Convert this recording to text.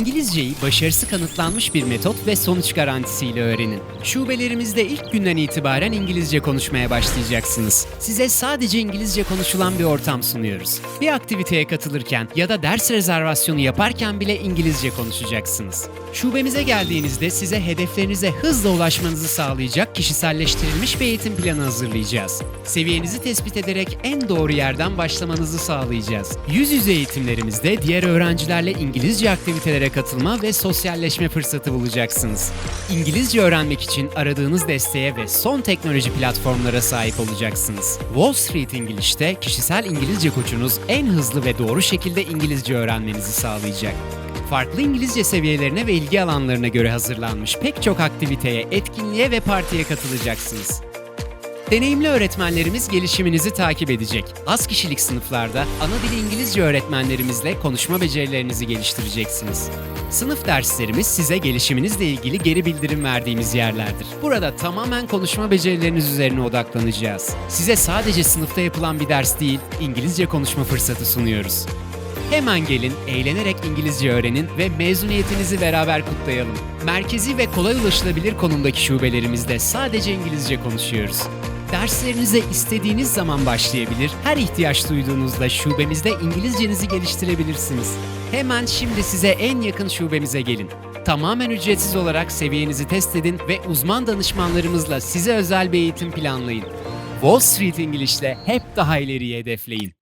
İngilizceyi başarısı kanıtlanmış bir metot ve sonuç garantisiyle öğrenin. Şubelerimizde ilk günden itibaren İngilizce konuşmaya başlayacaksınız. Size sadece İngilizce konuşulan bir ortam sunuyoruz. Bir aktiviteye katılırken ya da ders rezervasyonu yaparken bile İngilizce konuşacaksınız. Şubemize geldiğinizde size hedeflerinize hızla ulaşmanızı sağlayacak kişiselleştirilmiş bir eğitim planı hazırlayacağız. Seviyenizi tespit ederek en doğru yerden başlamanızı sağlayacağız. Yüz yüze eğitimlerimizde diğer öğrencilerle İngilizce aktivitelere katılma ve sosyalleşme fırsatı bulacaksınız. İngilizce öğrenmek için aradığınız desteğe ve son teknoloji platformlara sahip olacaksınız. Wall Street İngiliz'te kişisel İngilizce koçunuz en hızlı ve doğru şekilde İngilizce öğrenmenizi sağlayacak. Farklı İngilizce seviyelerine ve ilgi alanlarına göre hazırlanmış pek çok aktiviteye, etkinliğe ve partiye katılacaksınız. Deneyimli öğretmenlerimiz gelişiminizi takip edecek. Az kişilik sınıflarda ana dili İngilizce öğretmenlerimizle konuşma becerilerinizi geliştireceksiniz. Sınıf derslerimiz size gelişiminizle ilgili geri bildirim verdiğimiz yerlerdir. Burada tamamen konuşma becerileriniz üzerine odaklanacağız. Size sadece sınıfta yapılan bir ders değil, İngilizce konuşma fırsatı sunuyoruz. Hemen gelin, eğlenerek İngilizce öğrenin ve mezuniyetinizi beraber kutlayalım. Merkezi ve kolay ulaşılabilir konumdaki şubelerimizde sadece İngilizce konuşuyoruz. Derslerinize istediğiniz zaman başlayabilir, her ihtiyaç duyduğunuzda şubemizde İngilizcenizi geliştirebilirsiniz. Hemen şimdi size en yakın şubemize gelin. Tamamen ücretsiz olarak seviyenizi test edin ve uzman danışmanlarımızla size özel bir eğitim planlayın. Wall Street İngilizce hep daha ileriye hedefleyin.